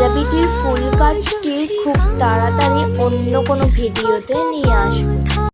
পাঞ্জাবিটির ফুল কাজটি খুব তাড়াতাড়ি অন্য কোনো ভিডিওতে নিয়ে আসব।